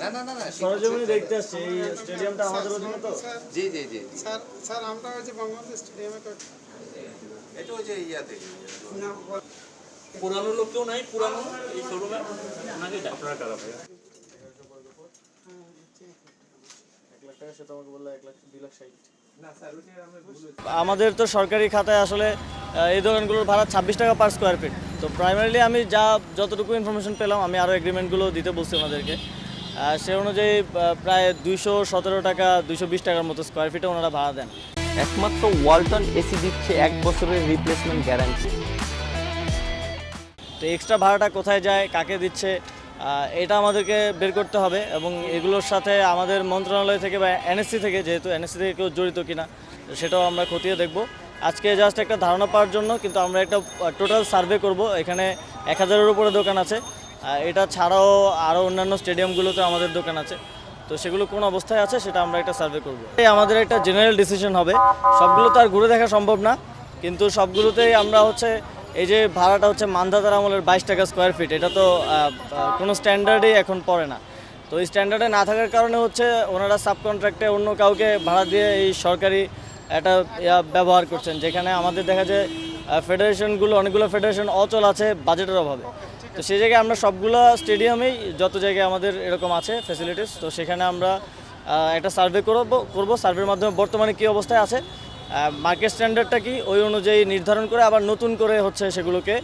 না না না না সরজমিনে দেখতে আসছি এই স্টেডিয়ামটা আমাদের তো। জি জি জি জি। স্যার স্যার আমরা ওই যে বঙ্গবন্ধু স্টেডিয়ামে এটা ওই যে ইয়াতে। পুরানো লোক কেউ নাই পুরানো এই শোরুমে কারা ভাই? আমাদের তো সরকারি খাতায় আসলে এই দোকানগুলোর ভাড়া ছাব্বিশ টাকা পার স্কোয়ার ফিট তো প্রাইমারিলি আমি যা যতটুকু ইনফরমেশন পেলাম আমি আরও এগ্রিমেন্টগুলো দিতে বলছি ওনাদেরকে। সে অনুযায়ী প্রায় দুইশো সতেরো টাকা দুইশো বিশ টাকার মতো স্কোয়ার ফিটে ওনারা ভাড়া দেন। একমাত্র ওয়ালটন এসি দিচ্ছে এক বছরের রিপ্লেসমেন্ট গ্যারান্টি তো এক্সট্রা ভাড়াটা কোথায় যায় কাকে দিচ্ছে এটা আমাদেরকে বের করতে হবে এবং এগুলোর সাথে আমাদের মন্ত্রণালয় থেকে বা এনএসসি থেকে যেহেতু এনএসসি থেকে কেউ জড়িত কিনা সেটাও আমরা খতিয়ে দেখব। আজকে জাস্ট একটা ধারণা পাওয়ার জন্য, কিন্তু আমরা একটা টোটাল সার্ভে করব। এখানে এক হাজারের উপরে দোকান আছে। এটা ছাড়াও আরও অন্যান্য স্টেডিয়ামগুলোতে আমাদের দোকান আছে। তো সেগুলো কোন অবস্থায় আছে সেটা আমরা একটা সার্ভে করব। আমাদের একটা জেনারেল ডিসিশন হবে। সবগুলো তো আর ঘুরে দেখা সম্ভব না, কিন্তু সবগুলোতেই আমরা হচ্ছে, এই যে ভাড়াটা হচ্ছে মান্ধাতার আমলের বাইশ টাকা স্কোয়ার ফিট এটা তো কোনো স্ট্যান্ডার্ডেই এখন পড়ে না। তো এই স্ট্যান্ডার্ডে না থাকার কারণে হচ্ছে ওনারা সাব কন্ট্রাক্টে অন্য কাউকে ভাড়া দিয়ে এই সরকারি একটা ব্যবহার করছেন, যেখানে আমাদের দেখা যায় ফেডারেশনগুলো অনেকগুলো ফেডারেশন অচল আছে বাজেটের অভাবে। তো সেই জায়গায় আমরা সবগুলো স্টেডিয়ামেই যত জায়গায় আমাদের এরকম আছে ফ্যাসিলিটিস তো সেখানে আমরা একটা সার্ভে করব করব। সার্ভের মাধ্যমে বর্তমানে কী অবস্থায় আছে মার্কেট স্ট্যান্ডার্ডটা কি? ওই অনুযায়ী নির্ধারণ করে আবার নতুন করে হচ্ছে সেগুলোকে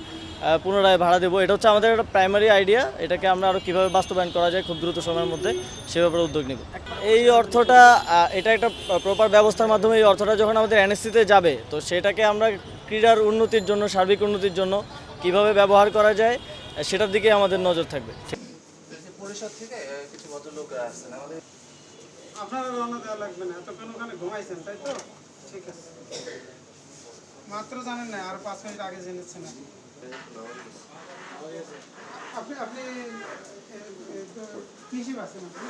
পুনরায় ভাড়া দেবো। এটা হচ্ছে আমাদের একটা প্রাইমারি আইডিয়া এটাকে আমরা আরও কীভাবে বাস্তবায়ন করা যায় খুব দ্রুত সময়ের মধ্যে সে ব্যাপারে উদ্যোগ নেব। এই অর্থটা এটা একটা প্রপার ব্যবস্থার মাধ্যমে এই অর্থটা যখন আমাদের এনএসসিতে যাবে তো সেটাকে আমরা ক্রীড়ার উন্নতির জন্য সার্বিক উন্নতির জন্য কীভাবে ব্যবহার করা যায় সেটার দিকে আমাদের নজর থাকবে। পরিষদ থেকে কিছু ভদ্রলোক আসছেন। আমাদের আপনারা রওনা দেওয়া লাগবে না এতক্ষণ ওখানে ঘুমাইছেন তাই তো? ঠিক আছে। মাত্র জানেন না, আর পাঁচ মিনিট আগে জেনেছেন আপনি। আপনি কৃষি বাসেন আপনি